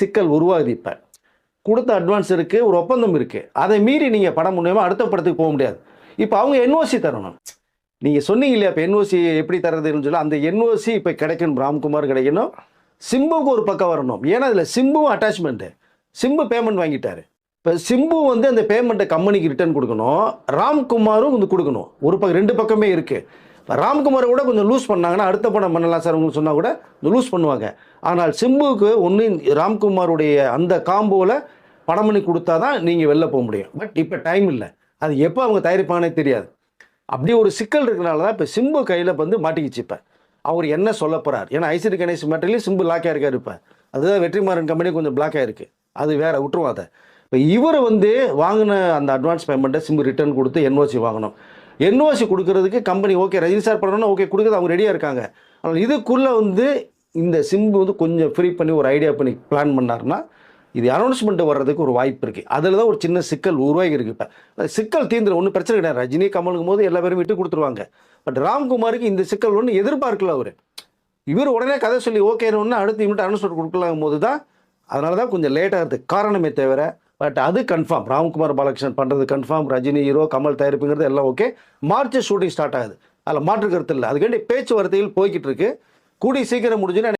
சிக்கல் உருவாகுது இப்போ கொடுத்த அட்வான்ஸ் இருக்குது ஒரு ஒப்பந்தம் இருக்குது அதை மீறி நீங்கள் படம் மூலியமா அடுத்த படத்துக்கு போக முடியாது. இப்போ அவங்க என்ஓசி தரணும். நீங்கள் சொன்னீங்க இல்லையா இப்போ என்ஓசி எப்படி தரதுன்னு சொல்லி அந்த என்ஓசி இப்போ கிடைக்கணும். ராம்குமார் கிடைக்கணும். சிம்புக்கு ஒரு பக்கம் வரணும். ஏன்னா அதில் சிம்புவும் அட்டாச்மெண்ட்டு சிம்பு பேமெண்ட் வாங்கிட்டாரு. இப்போ சிம்பு வந்து அந்த பேமெண்ட்டை கம்பெனிக்கு ரிட்டர்ன் கொடுக்கணும். ராம்குமாரும் வந்து கொடுக்கணும். ஒரு பக்கம் ரெண்டு பக்கமே இருக்குது இப்போ ராம்குமாரை கூட கொஞ்சம் லூஸ் பண்ணாங்கன்னா அடுத்த படம் பண்ணலாம் சார் உங்களுக்கு சொன்னால் கூட லூஸ் பண்ணுவாங்க. ஆனால் சிம்புவுக்கு ஒன்று ராம்குமாருடைய அந்த காம்போவில் படம் பண்ணி கொடுத்தா தான் நீங்கள் வெளில போக முடியும். பட் இப்போ டைம் இல்லை. அது எப்போ அவங்க தயாரிப்பானே தெரியாது. அப்படி ஒரு சிக்கல் இருக்கிறனால தான் இப்போ சிம்பு கையில் வந்து மாட்டிக்கிச்சு இப்போ. அவர் என்ன சொல்ல போகிறார் ஏன்னா ஐசிடி கணேஷ் மேட்டர்லேயும் சிம்பு லாக்காக ஆயிருக்காரு இப்போ. அதுதான் வெற்றிமாறன் கம்பெனி கொஞ்சம் பிளாக் ஆயிருக்கு. அது வேறு விட்டுருவாத அதை இப்போ இவர் வந்து வாங்கின அந்த அட்வான்ஸ் பேமெண்ட்டை சிம்பு ரிட்டர்ன் கொடுத்து என்ஓசி வாங்கணும். என்ஓசி கொடுக்கறதுக்கு கம்பெனி ஓகே ரஜினி சார் பண்ணணும் ஓகே கொடுக்குறது அவங்க ரெடியாக இருக்காங்க. ஆனால் இதுக்குள்ளே வந்து இந்த சிம்பு வந்து கொஞ்சம் ஃப்ரீ பண்ணி ஒரு ஐடியா பண்ணி பிளான் பண்ணாருன்னா இது அனௌன்ஸ்மெண்ட் வர்றதுக்கு ஒரு வாய்ப்பு இருக்குது அதில் தான் ஒரு சின்ன சிக்கல் உருவாகி இருக்கு இப்போ. சிக்கல் தீந்துடும் ஒன்றும் பிரச்சனை கிடையாது. ரஜினி கமலுக்கும் போது எல்லா பேரும் விட்டு கொடுத்துருவாங்க. பட் ராம்குமாருக்கு இந்த சிக்கல் ஒன்று எதிர்பார்க்கல அவர். இவர் உடனே கதை சொல்லி ஓகேன்னு ஒன்று அடுத்து இவன்ட்டு அனௌன்ஸ்மெண்ட் கொடுக்கலாம் போது தான் அதனால தான் கொஞ்சம் லேட் காரணமே தவிர பட் அது கன்ஃபார்ம் ராம்குமார் பாலகிருஷ்ணன் பண்ணுறது கன்ஃபார்ம் ரஜினி ஹீரோ கமல் தயாரிப்புங்கிறது எல்லாம் ஓகே மார்ச் ஷூட்டிங் ஸ்டார்ட் ஆகுது. அதில் மாற்று கருத்து இல்லை. அதுக்காண்டி பேச்சுவார்த்தையில் போய்கிட்டு இருக்கு. கூடி சீக்கிரம் முடிஞ்சுன்னு